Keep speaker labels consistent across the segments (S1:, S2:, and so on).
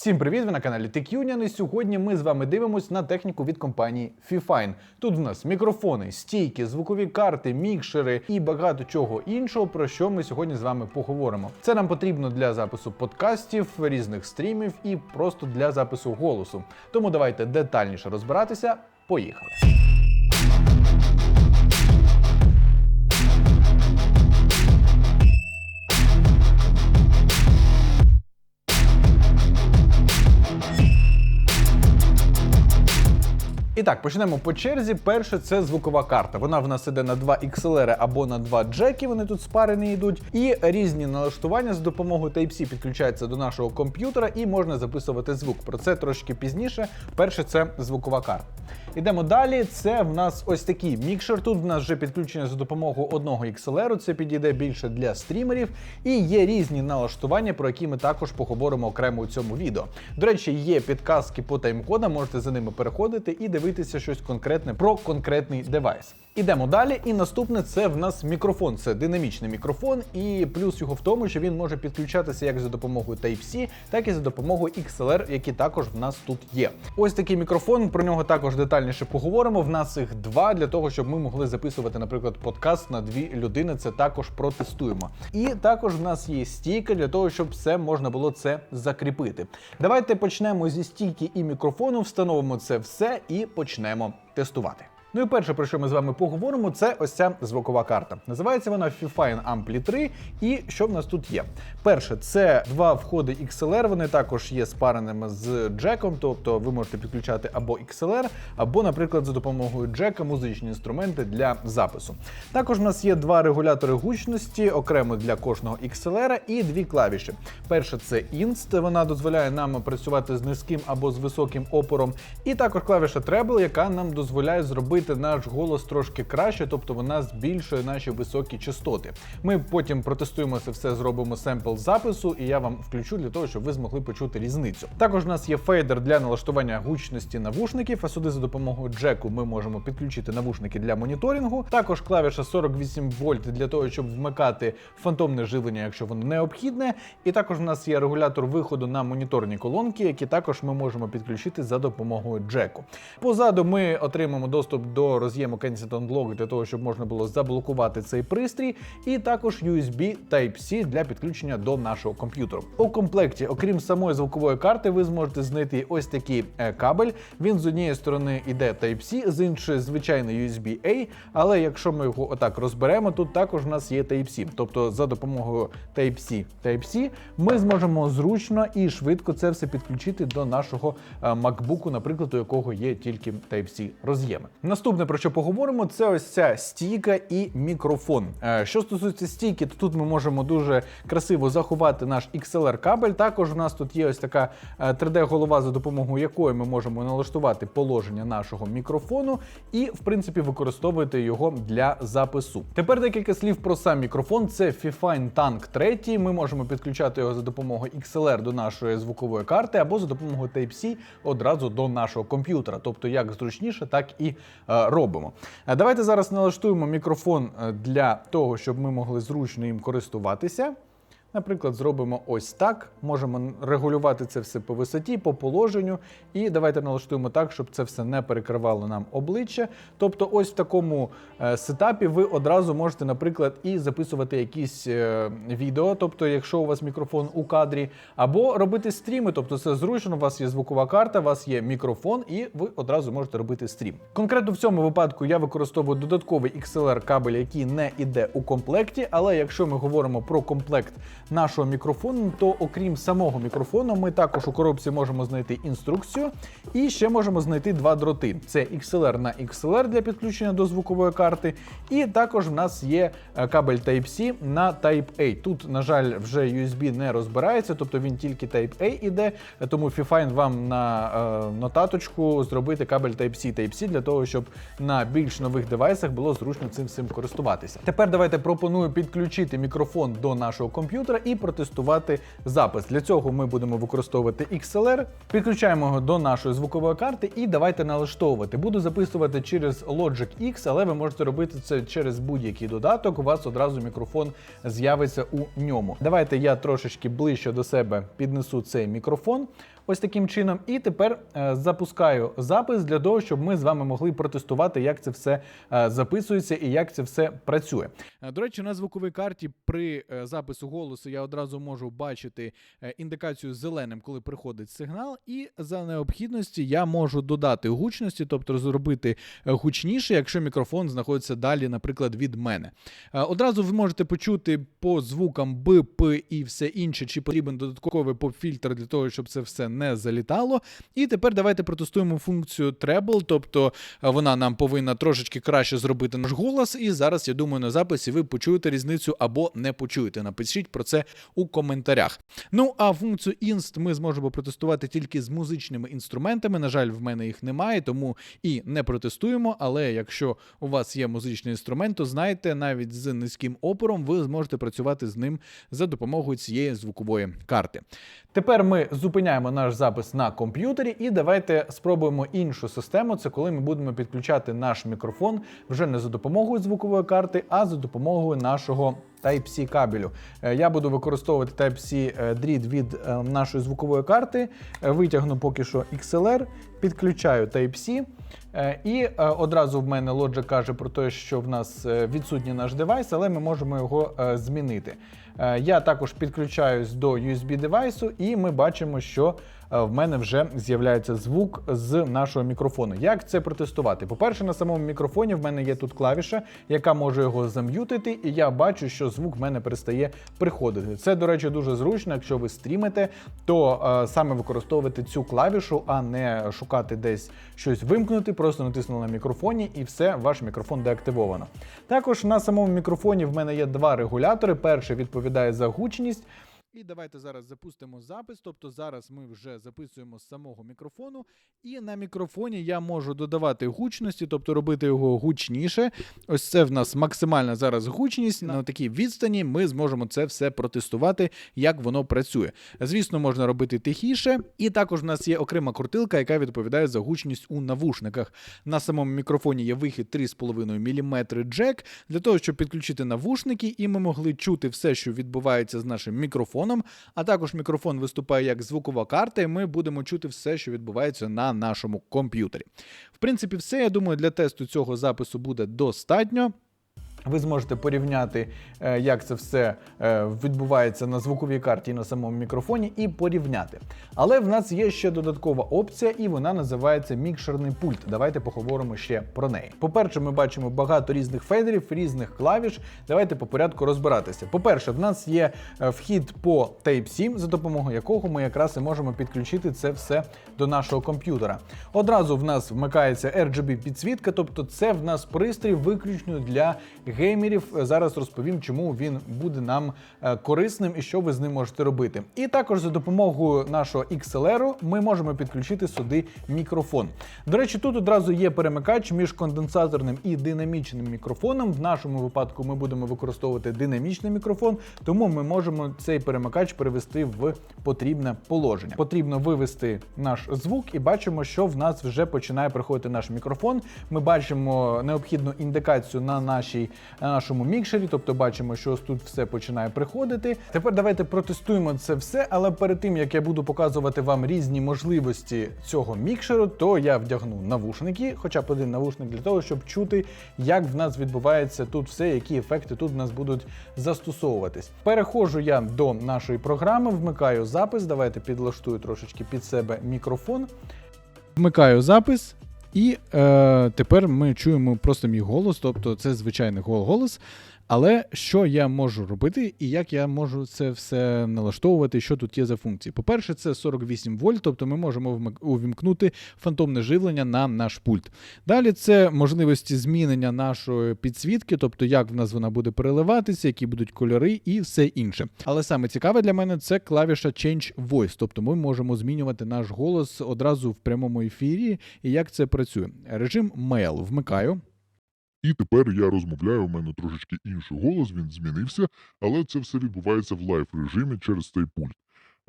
S1: Всім привіт! Ви на каналі TechUnion і сьогодні ми з вами дивимось на техніку від компанії Fifine. Тут в нас мікрофони, стійки, звукові карти, мікшери і багато чого іншого, про що ми сьогодні з вами поговоримо. Це нам потрібно для запису подкастів, різних стрімів і просто для запису голосу. Тому давайте детальніше розбиратися. Поїхали! І так, почнемо по черзі. Перше це звукова карта. Вона в нас іде на 2 XLR або на 2 джеки. Вони тут спарені йдуть. І різні налаштування з допомогою Type-C підключаються до нашого комп'ютера і можна записувати звук. Про це трошки пізніше. Перше це звукова карта. Ідемо далі. Це в нас ось такий мікшер. Тут в нас вже підключення за допомогою одного XLR. Це підійде більше для стрімерів. І є різні налаштування, про які ми також поговоримо окремо у цьому відео. До речі, є підказки по таймкодам, можете за ними переходити і дивитися щось конкретне про конкретний девайс. Ідемо далі, і наступне це в нас мікрофон. Це динамічний мікрофон, і плюс його в тому, що він може підключатися як за допомогою Type-C, так і за допомогою XLR, які також в нас тут є. Ось такий мікрофон. Про нього також детальніше поговоримо. В нас їх два для того, щоб ми могли записувати, наприклад, подкаст на дві людини. Це також протестуємо. І також в нас є стійка для того, щоб все можна було це закріпити. Давайте почнемо зі стійки і мікрофону, встановимо це все і почнемо тестувати. Ну і перше, про що ми з вами поговоримо, це ось ця звукова карта. Називається вона Fifine Ampli 3. І що в нас тут є? Перше, це два входи XLR. Вони також є спареними з джеком, тобто ви можете підключати або XLR, або, наприклад, за допомогою джека музичні інструменти для запису. Також в нас є два регулятори гучності, окремо для кожного XLR і дві клавіші. Перше це Inst, вона дозволяє нам працювати з низьким або з високим опором. І також клавіша Treble, яка нам дозволяє зробити зробити наш голос трошки краще, тобто вона збільшує наші високі частоти. Ми потім протестуємо це все, зробимо семпл запису, і я вам включу для того, щоб ви змогли почути різницю. Також у нас є фейдер для налаштування гучності навушників, а сюди за допомогою джеку ми можемо підключити навушники для моніторингу. Також клавіша 48 вольт для того, щоб вмикати фантомне живлення, якщо воно необхідне. І також у нас є регулятор виходу на моніторні колонки, які також ми можемо підключити за допомогою джеку. Позаду ми отримаємо доступ до роз'єму Kensington Block для того, щоб можна було заблокувати цей пристрій, і також USB Type-C для підключення до нашого комп'ютеру. У комплекті, окрім самої звукової карти, ви зможете знайти ось такий е, кабель. Він з однієї сторони йде Type-C, з іншої звичайний USB-A, але якщо ми його отак розберемо, тут також в нас є Type-C. Тобто за допомогою Type-C Type-C ми зможемо зручно і швидко це все підключити до нашого е, MacBook, наприклад, у якого є тільки Type-C роз'єми. Наступне, про що поговоримо, це ось ця стійка і мікрофон. Е, Що стосується стійки, то тут ми можемо дуже красиво заховати наш XLR кабель. Також у нас тут є ось така 3D-голова, за допомогою якої ми можемо налаштувати положення нашого мікрофону і, в принципі, використовувати його для запису. Тепер декілька слів про сам мікрофон. Це Fifine Tank 3. Ми можемо підключати його за допомогою XLR до нашої звукової карти або за допомогою Type-C одразу до нашого комп'ютера, тобто як зручніше, так і е, робимо. Е, Давайте зараз налаштуємо мікрофон е, для того, щоб ми могли зручно їм користуватися. Наприклад, зробимо ось так. Можемо регулювати це все по висоті, по положенню. І давайте налаштуємо так, щоб це все не перекривало нам обличчя. Тобто, ось в такому е, сетапі ви одразу можете, наприклад, і записувати якісь е, відео, тобто, якщо у вас мікрофон у кадрі, або робити стріми, тобто це зручно, у вас є звукова карта, у вас є мікрофон, і ви одразу можете робити стрім. Конкретно в цьому випадку я використовую додатковий XLR кабель, який не іде у комплекті, але якщо ми говоримо про комплект нашого мікрофону, то окрім самого мікрофону, ми також у коробці можемо знайти інструкцію. І ще можемо знайти два дроти: це XLR на XLR для підключення до звукової карти, і також в нас є е, кабель Type-C на Type-A. Тут, на жаль, вже USB не розбирається, тобто він тільки Type-A іде, тому Fifine вам на е, нотаточку зробити кабель Type-C. Type-C для того, щоб на більш нових девайсах було зручно цим всім користуватися. Тепер давайте пропоную підключити мікрофон до нашого комп'ютера і протестувати запис. Для цього ми будемо використовувати XLR, підключаємо його до нашої звукової карти і давайте налаштовувати. Буду записувати через Logic X, але ви можете робити це через будь-який додаток. У вас одразу мікрофон з'явиться у ньому. Давайте я трошечки ближче до себе піднесу цей мікрофон. Ось таким чином. І тепер е, запускаю запис для того, щоб ми з вами могли протестувати, як це все е, записується і як це все працює. Е, До речі, на звуковій карті при запису голосу я одразу можу бачити індикацію зеленим, коли приходить сигнал, і за необхідності я можу додати гучності, тобто зробити гучніше, якщо мікрофон знаходиться далі, наприклад, від мене. Одразу ви можете почути по звукам Б, і все інше, чи потрібен додатковий поп-фільтр для того, щоб це все не залітало. І тепер давайте протестуємо функцію Treble, тобто е, вона нам повинна трошечки краще зробити наш голос. І зараз я думаю, на записі ви почуєте різницю або не почуєте. Напишіть про це у коментарях. Ну а функцію Inst ми зможемо протестувати тільки з музичними інструментами. На жаль, в мене їх немає, тому і не протестуємо. Але якщо у вас є музичний інструмент, то знайте, навіть з низьким опором ви зможете працювати з ним за допомогою цієї звукової карти. Тепер ми зупиняємо наш запис на комп'ютері і давайте спробуємо іншу систему. Це коли ми будемо підключати наш мікрофон вже не за допомогою звукової карти, а за допомогою нашого Type-C кабелю. Е, Я буду використовувати Type-C е, дріт від е, нашої звукової карти. Витягну поки що XLR, підключаю Type-C. І одразу в мене Logic каже про те, що в нас відсутній наш девайс, але ми можемо його змінити. Я також підключаюсь до USB девайсу, і ми бачимо, що в мене вже з'являється звук з нашого мікрофону. Як це протестувати? По-перше, на самому мікрофоні в мене є тут клавіша, яка може його зам'ютити, і я бачу, що звук в мене перестає приходити. Це, до речі, дуже зручно. Якщо ви стрімите, то е, саме використовувати цю клавішу, а не шукати десь щось вимкнути, просто натиснули на мікрофоні, і все, ваш мікрофон деактивовано. Також на самому мікрофоні в мене є два регулятори. Перший відповідає за гучність. І давайте зараз запустимо запис. Тобто зараз ми вже записуємо з самого мікрофону, і на мікрофоні я можу додавати гучності, тобто робити його гучніше. Ось це в нас максимальна зараз гучність. На такій відстані ми зможемо це все протестувати, як воно працює. Звісно, можна робити тихіше, і також в нас є окрема крутилка, яка відповідає за гучність у навушниках. На самому мікрофоні є вихід 3,5 мм джек для того, щоб підключити навушники, і ми могли чути все, що відбувається з нашим мікрофоном. А також мікрофон виступає як звукова карта, і ми будемо чути все, що відбувається на нашому комп'ютері. В принципі, все я думаю, для тесту цього запису буде достатньо. Ви зможете порівняти, е, як це все е, відбувається на звуковій карті і на самому мікрофоні, і порівняти. Але в нас є ще додаткова опція, і вона називається мікшерний пульт. Давайте поговоримо ще про неї. По-перше, ми бачимо багато різних фейдерів, різних клавіш. Давайте по порядку розбиратися. По-перше, в нас є е, вхід по Type-C, за допомогою якого ми якраз і можемо підключити це все до нашого комп'ютера. Одразу в нас вмикається RGB підсвітка, тобто це в нас пристрій виключно для геймерів. Зараз розповім, чому він буде нам е, корисним і що ви з ним можете робити. І також за допомогою нашого XLR ми можемо підключити сюди мікрофон. До речі, тут одразу є перемикач між конденсаторним і динамічним мікрофоном. В нашому випадку ми будемо використовувати динамічний мікрофон, тому ми можемо цей перемикач перевести в потрібне положення. Потрібно вивести наш звук і бачимо, що в нас вже починає приходити наш мікрофон. Ми бачимо необхідну індикацію на нашій на нашому мікшері, тобто бачимо, що ось тут все починає приходити. Тепер давайте протестуємо це все, але перед тим як я буду показувати вам різні можливості цього мікшеру, то я вдягну навушники, хоча б один навушник для того, щоб чути, як в нас відбувається тут все, які ефекти тут в нас будуть застосовуватись. Переходжу я до нашої програми, вмикаю запис. Давайте підлаштую трошечки під себе мікрофон. Вмикаю запис. І е, тепер ми чуємо просто мій голос, тобто це звичайний гол- голос. Але що я можу робити і як я можу це все налаштовувати, що тут є за функції? По-перше, це 48 вольт, тобто ми можемо увімкнути фантомне живлення на наш пульт. Далі це можливості змінення нашої підсвітки, тобто як в нас вона буде переливатися, які будуть кольори і все інше. Але саме цікаве для мене це клавіша Change Voice, тобто ми можемо змінювати наш голос одразу в прямому ефірі. І як це працює? Режим Mail вмикаю.
S2: І тепер я розмовляю, у мене трошечки інший голос, він змінився, але це все відбувається в лайв режимі через цей пульт.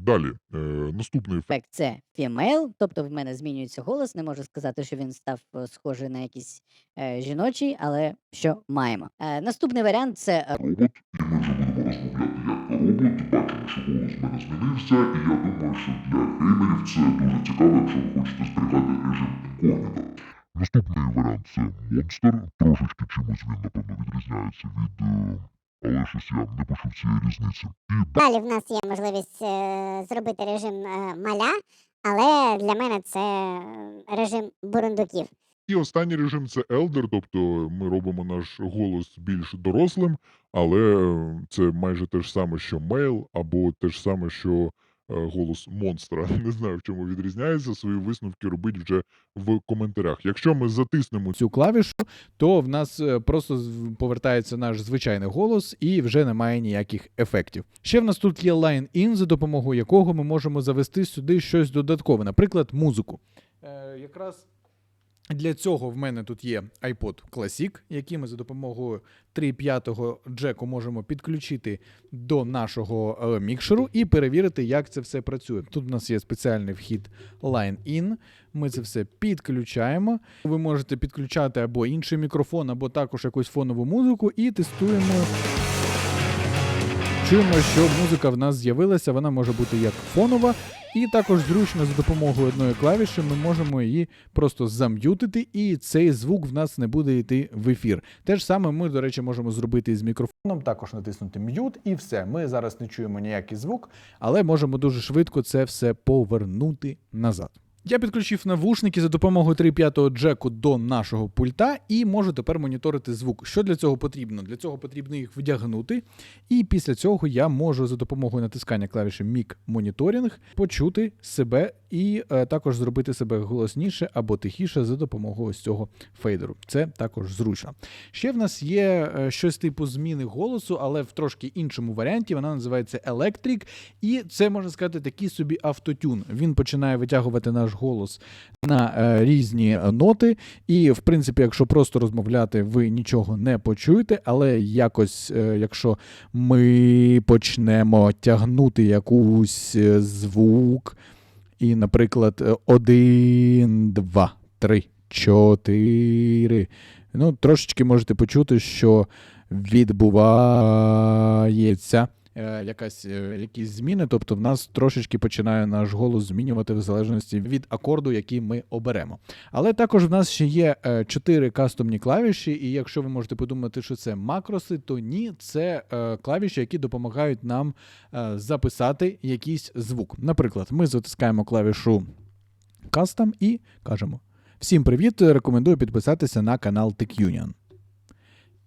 S2: Далі, е, наступний ефект.
S3: це female, тобто в мене змінюється голос. Не можу сказати, що він став е, схожий на якийсь е, жіночий, але що маємо. Е, наступний варіант це е,
S2: робот, і ми вже будемо розмовляти як робот, бачимо, що голос в мене змінився, і я думаю, що для геймерів це дуже цікаво, якщо ви хочете зберігати режим інкогніто. Наступний варіант це монстр. Трошечки чимось він, напевно, відрізняється від. е, Але щось я не почув цієї різниці. І
S4: Далі в нас є можливість е, зробити режим е, маля, але для мене це е, режим бурундуків.
S2: І останній режим це Elder, тобто ми робимо наш голос більш дорослим, але е, це майже те ж саме, що мейл, або те ж саме, що голос монстра. Не знаю, в чому відрізняється. Свої висновки робіть вже в коментарях. Якщо ми затиснемо
S1: цю клавішу, то в нас е, просто повертається наш звичайний голос і вже немає ніяких ефектів. Ще в нас тут є Line-In, за допомогою якого ми можемо завести сюди щось додаткове, наприклад, музику. Е, якраз для цього в мене тут є iPod Classic, який ми за допомогою 3.5 джеку можемо підключити до нашого е, мікшеру і перевірити, як це все працює. Тут у нас є спеціальний вхід Line-In. Ми це все підключаємо. Ви можете підключати або інший мікрофон, або також якусь фонову музику, і тестуємо. Чуємо, що музика в нас з'явилася, вона може бути як фонова, і також зручно за допомогою одної клавіші ми можемо її просто зам'ютити, і цей звук в нас не буде йти в ефір. Те ж саме ми, до речі, можемо зробити і з мікрофоном, також натиснути м'ют, і все. Ми зараз не чуємо ніякий звук, але можемо дуже швидко це все повернути назад. Я підключив навушники за допомогою 3.5 джеку до нашого пульта і можу тепер моніторити звук. Що для цього потрібно? Для цього потрібно їх вдягнути, і після цього я можу за допомогою натискання клавіші Mic Monitoring почути себе і е, також зробити себе голосніше або тихіше за допомогою ось цього фейдеру. Це також зручно. Ще в нас є е, щось типу зміни голосу, але в трошки іншому варіанті. Вона називається Electric, і це можна сказати такий собі автотюн. Він починає витягувати наш голос на е, різні е, ноти. І, в принципі, якщо просто розмовляти, ви нічого не почуєте, але якось, е, якщо ми почнемо тягнути якусь звук, і, наприклад, один, два, три, чотири. Ну, трошечки можете почути, що відбувається якась, е, якісь зміни, тобто в нас трошечки починає наш голос змінювати в залежності від акорду, який ми оберемо. Але також в нас ще є е, чотири кастомні клавіші, і якщо ви можете подумати, що це макроси, то ні, це е, клавіші, які допомагають нам е, записати якийсь звук. Наприклад, ми затискаємо клавішу Custom і кажемо: Всім привіт! Рекомендую підписатися на канал TechUnion.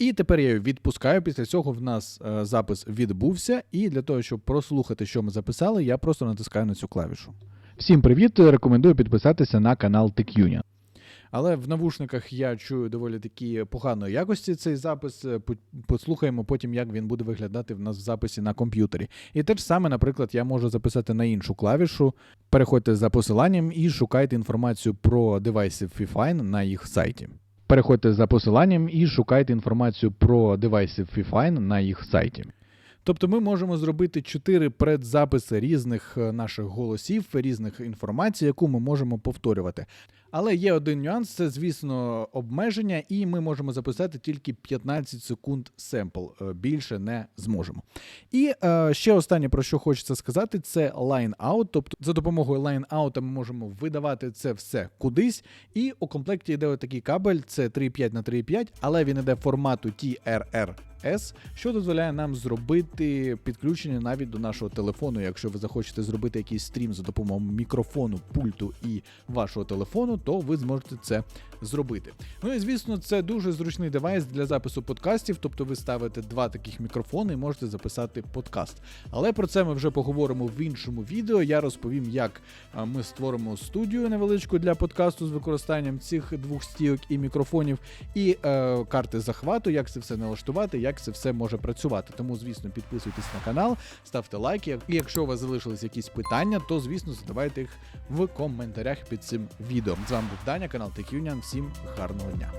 S1: І тепер я її відпускаю. Після цього в нас е, запис відбувся, і для того, щоб прослухати, що ми записали, я просто натискаю на цю клавішу. Всім привіт! Рекомендую підписатися на канал TechUnion. Але в навушниках я чую доволі такі поганої якості цей запис. Е, Послухаємо потім, як він буде виглядати в нас в записі на комп'ютері. І те ж саме, наприклад, я можу записати на іншу клавішу. Переходьте за посиланням і шукайте інформацію про девайси Fifine на їх сайті. Переходьте за посиланням і шукайте інформацію про девайси Fifine на їх сайті. Тобто ми можемо зробити чотири предзаписи різних е, наших голосів, різних інформацій, яку ми можемо повторювати. Але є один нюанс, це, звісно, обмеження, і ми можемо записати тільки 15 секунд семпл. е, Більше не зможемо. І е, ще останнє, про що хочеться сказати, це line out. Тобто за допомогою line out ми можемо видавати це все кудись. І у комплекті йде такий кабель, це 3.5 на 3.5, але він іде формату TRRS, що дозволяє нам зробити підключення навіть до нашого телефону. Якщо ви захочете зробити якийсь стрім за допомогою мікрофону, пульту і вашого телефону, то ви зможете це зробити. Ну і звісно, це дуже зручний девайс для запису подкастів. Тобто ви ставите два таких мікрофони і можете записати подкаст. Але про це ми вже поговоримо в іншому відео. Я розповім, як ми створимо студію невеличку для подкасту з використанням цих двох стійок і мікрофонів, і е, карти захвату, як це все налаштувати, як це все може працювати. Тому, звісно, підписуйтесь на канал, ставте лайки. І якщо у вас залишились якісь питання, то звісно задавайте їх в коментарях під цим відео. З вами був Даня, канал TechUnion. Всім гарного дня.